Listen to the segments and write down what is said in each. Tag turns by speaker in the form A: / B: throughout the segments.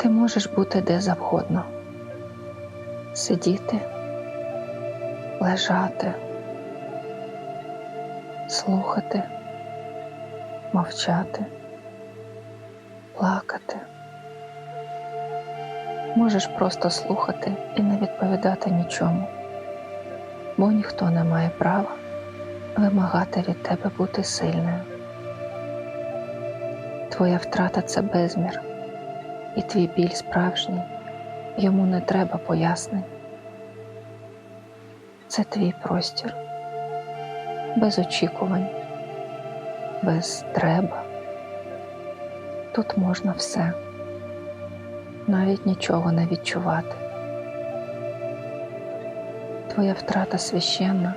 A: Ти можеш бути де завгодно, сидіти, лежати, слухати, мовчати, плакати. Можеш просто слухати і не відповідати нічому, бо ніхто не має права вимагати від тебе бути сильною. Твоя втрата це безмір, і твій біль справжній, йому не треба пояснень. Це твій простір, без очікувань, без треба. Тут можна все, навіть нічого не відчувати. Твоя втрата священна,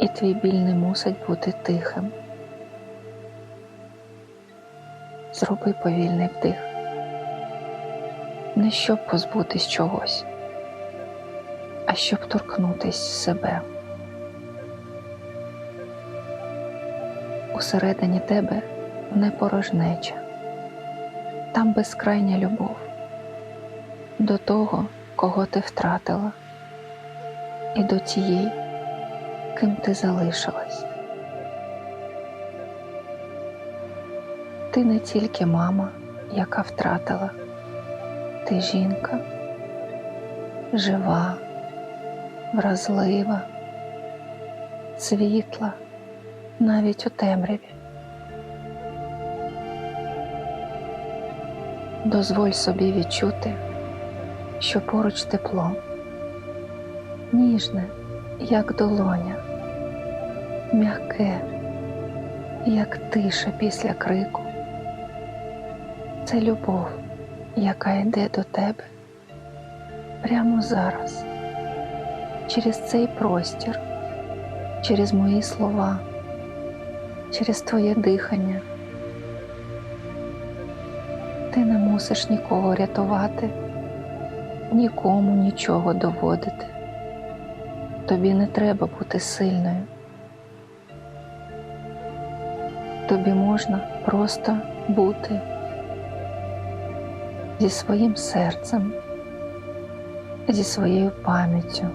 A: і твій біль не мусить бути тихим. Зроби повільний вдих, не щоб позбутись чогось, а щоб торкнутись себе. Усередині тебе не порожнеча, там безкрайня любов до того, кого ти втратила, і до тієї, ким ти залишилась. Ти не тільки мама, яка втратила, ти жінка, жива, вразлива, світла, навіть у темряві. Дозволь собі відчути, що поруч тепло, ніжне, як долоня, м'яке, як тиша після крику. Це любов, яка йде до тебе прямо зараз, через цей простір, через мої слова, через твоє дихання. Ти не мусиш нікого рятувати, нікому нічого доводити. Тобі не треба бути сильною. Тобі можна просто бути зі своїм серцем, зі своєю пам'яттю,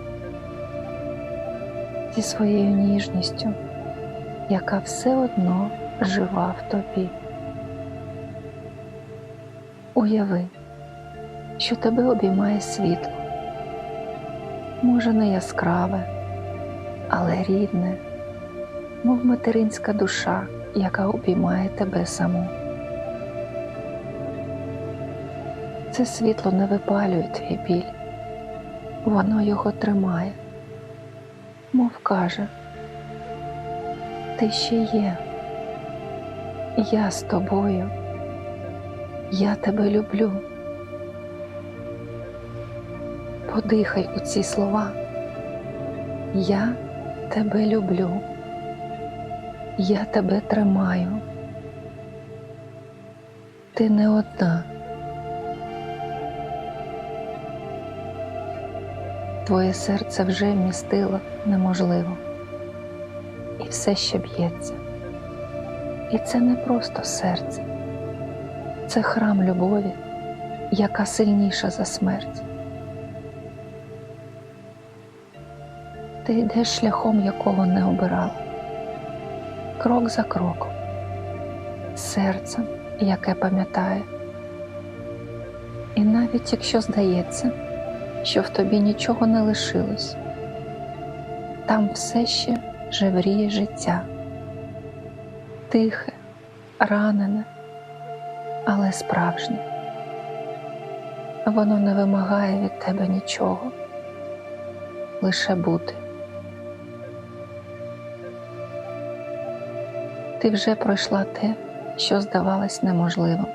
A: зі своєю ніжністю, яка все одно жива в тобі. Уяви, що тебе обіймає світло, може не яскраве, але рідне, мов материнська душа, яка обіймає тебе саму. Це світло не випалює твій біль, воно його тримає, мов каже, ти ще є, я з тобою, я тебе люблю. Подихай у ці слова. Я тебе люблю, я тебе тримаю. Ти не одна. Твоє серце вже вмістило неможливо, і все ще б'ється. І це не просто серце, це храм любові, яка сильніша за смерть. Ти йдеш шляхом, якого не обирала, крок за кроком, серцем, яке пам'ятає. І навіть якщо здається, що в тобі нічого не лишилось, там все ще жевріє життя, тихе, ранене, але справжнє. Воно не вимагає від тебе нічого, лише бути. Ти вже пройшла те, що здавалось неможливим.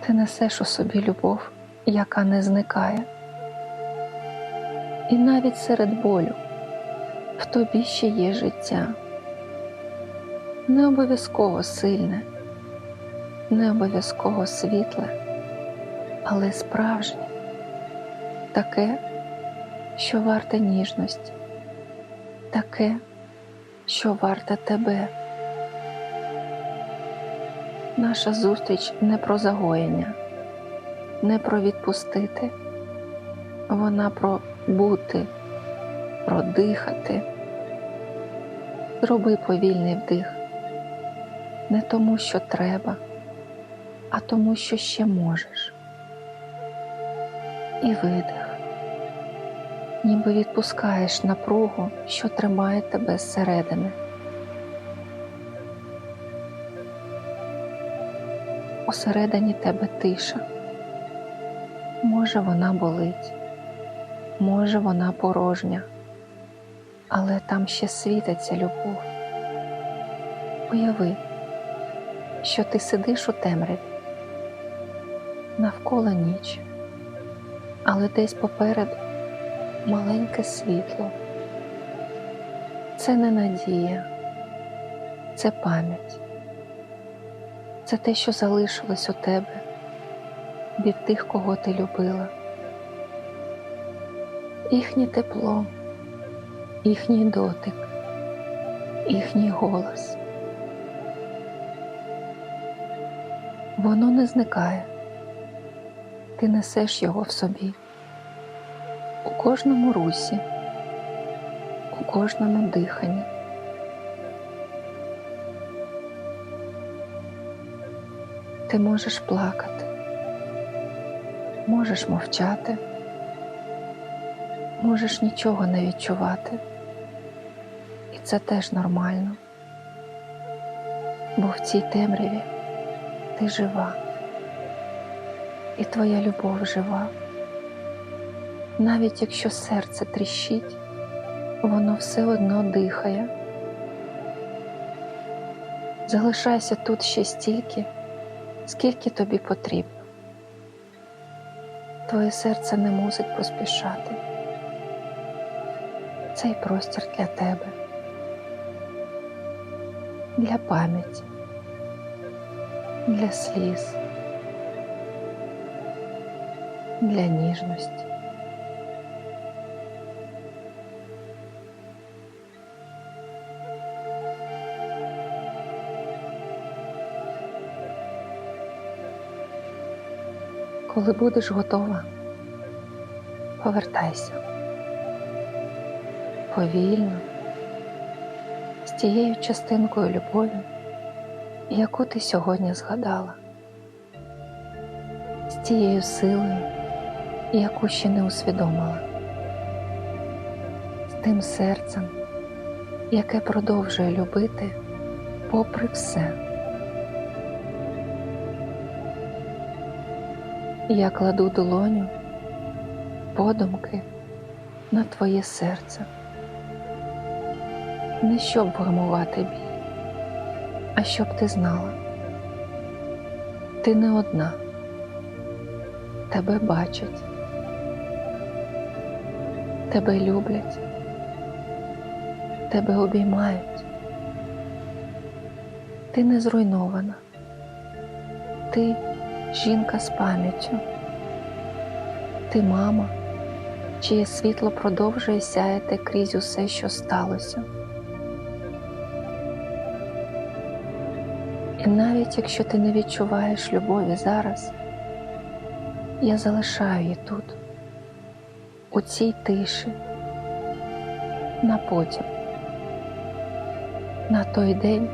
A: Ти несеш у собі любов, яка не зникає. І навіть серед болю в тобі ще є життя. Не обов'язково сильне, не обов'язково світле, але справжнє, таке, що варте ніжності, таке, що варте тебе. Наша зустріч не про загоєння, не про відпустити, вона про бути, про дихати. Зроби повільний вдих, не тому, що треба, а тому, що ще можеш. І видих, ніби відпускаєш напругу, що тримає тебе зсередини. Усередині тебе тиша. Може, вона болить, може, вона порожня, але там ще світиться любов. Уяви, що ти сидиш у темряві, навколо ніч, але десь попереду маленьке світло. Це не надія, це пам'ять. Це те, що залишилось у тебе від тих, кого ти любила. Їхнє тепло, їхній дотик, їхній голос. Воно не зникає, ти несеш його в собі у кожному русі, у кожному диханні. Ти можеш плакати, можеш мовчати, можеш нічого не відчувати. І це теж нормально, бо в цій темряві ти жива, і твоя любов жива. Навіть якщо серце тріщить, воно все одно дихає. Залишайся тут ще стільки скільки тобі потрібно. Твоє серце не мусить поспішати. Цей простір для тебе, для пам'яті, для сліз, для ніжності. Коли будеш готова, повертайся. Повільно, з тією частинкою любові, яку ти сьогодні згадала, з тією силою, яку ще не усвідомила, з тим серцем, яке продовжує любити попри все. Я кладу долоню подумки на твоє серце, не щоб вгамувати біль, а щоб ти знала, ти не одна, тебе бачать, тебе люблять, тебе обіймають, ти не зруйнована, ти жінка з пам'яттю. Ти мама, чиє світло продовжує сяяти крізь усе, що сталося. І навіть якщо ти не відчуваєш любові зараз, я залишаю її тут, у цій тиші, на потім, на той день,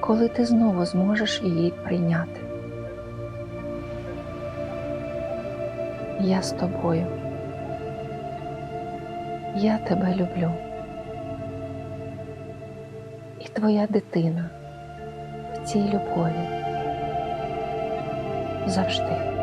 A: коли ти знову зможеш її прийняти. Я з тобою. Я тебе люблю. І твоя дитина в цій любові завжди.